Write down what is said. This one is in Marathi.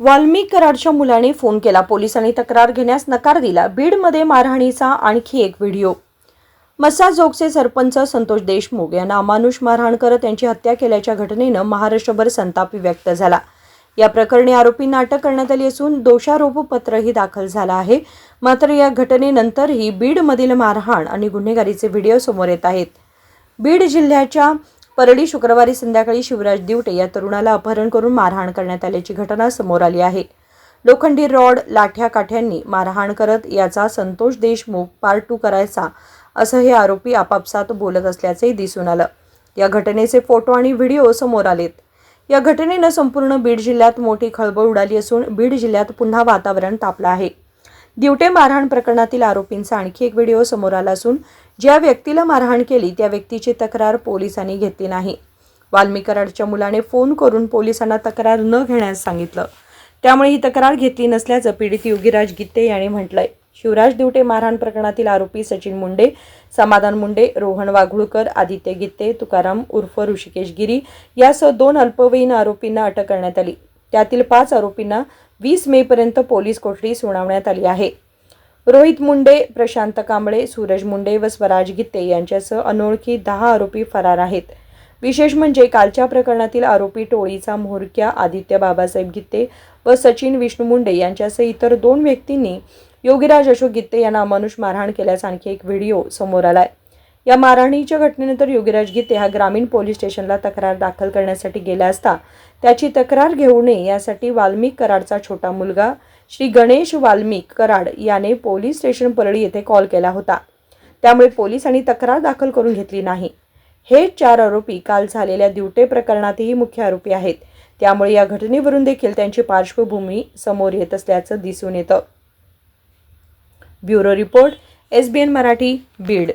वाल्मिक कराडच्या मुलाने फोन केला पोलिसांनी तक्रार घेण्यास नकार दिला. बीडमध्ये मारहाणीचा आणखी एक व्हिडिओ. मसा जोगचे सरपंच संतोष देशमुख यांना अमानुष मारहाण करत त्यांची हत्या केल्याच्या घटनेनं महाराष्ट्रभर संताप व्यक्त झाला. या प्रकरणी आरोपींना अटक करण्यात आली असून दोषारोपपत्रही दाखल झालं आहे. मात्र या घटनेनंतरही बीडमधील मारहाण आणि गुन्हेगारीचे व्हिडिओ समोर येत आहेत. बीड जिल्ह्याच्या परळी शुक्रवारी संध्याकाळी शिवराज दिवटे या तरुणाला अपहरण करून मारहाण करण्यात आल्याची घटना समोर आली आहे. लोखंडी रॉड लाठ्या काठ्यांनी मारहाण करत याचा संतोष देशमुख पार्ट टू करायचा असं हे आरोपी आपापसात बोलत असल्याचंही दिसून आलं. या घटनेचे फोटो आणि व्हिडिओ समोर आलेत. या घटनेनं संपूर्ण बीड जिल्ह्यात मोठी खळबळ उडाली असून बीड जिल्ह्यात पुन्हा वातावरण तापलं आहे. दिवटे मारहाण प्रकरणातील आरोपींचा आणखी एक व्हिडिओ समोर आला असून ज्या व्यक्तीला मारहाण केली त्या व्यक्तीची तक्रार पोलिसांनी घेतली नाही. वाल्मीकराडच्या मुलाने फोन करून पोलिसांना तक्रार न घेण्यास सांगितलं. त्यामुळे ही तक्रार घेतली नसल्याचं पीडित योगीराज गित्ते यांनी म्हटलंय. शिवराज दिवटे मारहाण प्रकरणातील आरोपी सचिन मुंडे समाधान मुंडे रोहन वाघुळकर आदित्य गित्ते तुकाराम उर्फ ऋषिकेश गिरी यासह दोन अल्पवयीन आरोपींना अटक करण्यात आली. त्यातील पाच आरोपींना वीस मेपर्यंत पोलीस कोठडी सुनावण्यात आली आहे. रोहित मुंडे प्रशांत कांबळे सूरज मुंडे व स्वराज गित्ते यांच्यासह अनोळखी दहा आरोपी फरार आहेत. विशेष म्हणजे कालच्या प्रकरणातील आरोपी टोळीचा म्होरक्या आदित्य बाबासाहेब गित्ते व सचिन विष्णू मुंडे यांच्यासह इतर दोन व्यक्तींनी योगीराज अशोक गित्ते यांना अमानुष मारहाण केल्याचा आणखी एक व्हिडिओ समोर आलाय. या मारहाणीच्या घटनेनंतर योगीराज गीते हा ग्रामीण पोलीस स्टेशनला तक्रार दाखल करण्यासाठी गेला असता त्याची तक्रार घेऊ नये यासाठी वाल्मिक कराडचा छोटा मुलगा श्री गणेश वाल्मिक कराड याने पोलीस स्टेशन परळी येथे कॉल केला होता. त्यामुळे पोलिसांनी तक्रार दाखल करून घेतली नाही. हे चार आरोपी काल झालेल्या दिवटे प्रकरणातही मुख्य आरोपी आहेत. त्यामुळे या घटनेवरून देखील त्यांची पार्श्वभूमी समोर येत असल्याचं दिसून येतं. Bureau report S B N Marathi Beed.